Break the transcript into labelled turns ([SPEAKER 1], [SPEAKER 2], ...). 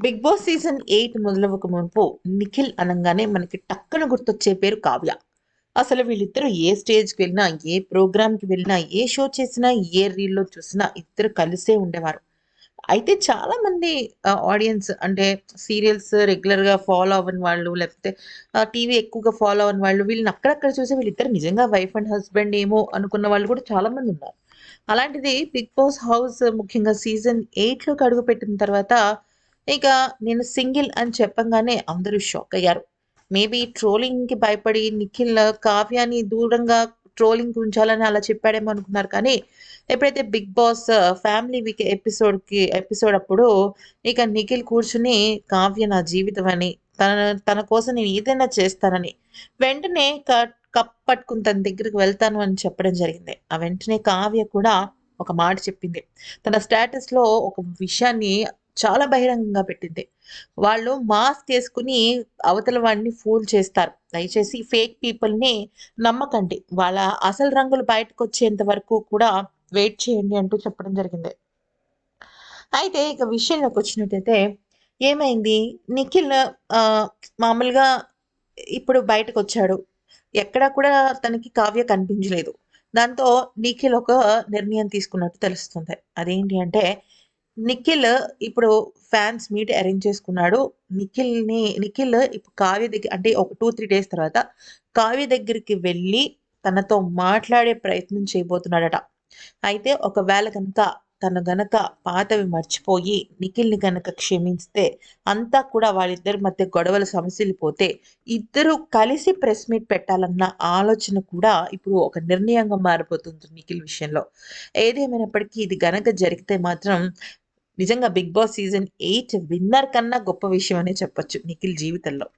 [SPEAKER 1] Big boss season eight మొదలవక మునుపు నిఖిల్ అనగానే మనకి టక్కన గుర్తొచ్చే పేరు కావ్య. అసలు వీళ్ళిద్దరూ ఏ స్టేజ్కి వెళ్ళినా ఏ ప్రోగ్రామ్కి వెళ్ళినా ఏ షో చేసినా ఏ రీల్లో చూసినా ఇద్దరు కలిసే ఉండేవారు. అయితే చాలామంది ఆడియన్స్ అంటే సీరియల్స్ రెగ్యులర్గా ఫాలో అవ్వని వాళ్ళు లేకపోతే టీవీ ఎక్కువగా ఫాలో అవ్వని వాళ్ళు వీళ్ళని అక్కడక్కడ చూసి వీళ్ళిద్దరు నిజంగా వైఫ్ అండ్ హస్బెండ్ ఏమో అనుకున్న వాళ్ళు కూడా చాలామంది ఉన్నారు. అలాంటిది బిగ్ బాస్ హౌస్ ముఖ్యంగా సీజన్ ఎయిట్లోకి అడుగుపెట్టిన తర్వాత ఇక నేను సింగిల్ అని చెప్పంగానే అందరూ షాక్ అయ్యారు. మేబీ ట్రోలింగ్కి భయపడి నిఖిల్ కావ్యాని దూరంగా ట్రోలింగ్ ఉంచాలని అలా చెప్పాడేమో అనుకున్నారు. కానీ ఎప్పుడైతే బిగ్ బాస్ ఫ్యామిలీ వీక్ ఎపిసోడ్కి ఎపిసోడ్ అప్పుడు ఇక నిఖిల్ కూర్చుని కావ్య నా జీవితం అని తన తన కోసం నేను ఏదైనా చేస్తానని వెంటనే క- కప్ పట్టుకుని తన దగ్గరికి వెళ్తాను అని చెప్పడం జరిగింది. ఆ వెంటనే కావ్య కూడా ఒక మాట చెప్పింది. తన స్టేటస్లో ఒక విషయాన్ని చాలా బహిరంగంగా పెట్టింది. వాళ్ళు మాస్క్ వేసుకుని అవతల వాడిని ఫూల్ చేస్తారు. దయచేసి ఫేక్ పీపుల్ని నమ్మకండి. వాళ్ళ అసలు రంగులు బయటకు వచ్చేంత వరకు కూడా వెయిట్ చేయండి అంటూ చెప్పడం జరిగింది. అయితే ఇక విషయంలోకి వచ్చినట్టయితే ఏమైంది? నిఖిల్ మామూలుగా ఇప్పుడు బయటకు వచ్చాడు. ఎక్కడా కూడా తనకి కావ్య కనిపించలేదు. దాంతో నిఖిల్ ఒక నిర్ణయం తీసుకున్నట్టు తెలుస్తుంది. అదేంటి అంటే నిఖిల్ ఇప్పుడు ఫ్యాన్స్ మీట్ అరేంజ్ చేసుకున్నాడు. నిఖిల్ని నిఖిల్ ఇప్పుడు కావ్య దగ్గర అంటే ఒక టూ త్రీ డేస్ తర్వాత కావ్య దగ్గరికి వెళ్ళి తనతో మాట్లాడే ప్రయత్నం చేయబోతున్నాడట. అయితే ఒకవేళ కనుక తను గనక పాతవి మర్చిపోయి నిఖిల్ని గనక క్షమిస్తే అంతా కూడా వాళ్ళిద్దరి మధ్య గొడవల సమస్యలు పోతే ఇద్దరు కలిసి ప్రెస్ మీట్ పెట్టాలన్న ఆలోచన కూడా ఇప్పుడు ఒక నిర్ణయంగా మారిపోతుంది నిఖిల్ విషయంలో. ఏదేమైనప్పటికీ ఇది గనక జరిగితే మాత్రం నిజంగా Bigg Boss season eight winner కన్నా గొప్ప విషయం అనే చెప్పొచ్చు నిఖిల్ జీవితంలో.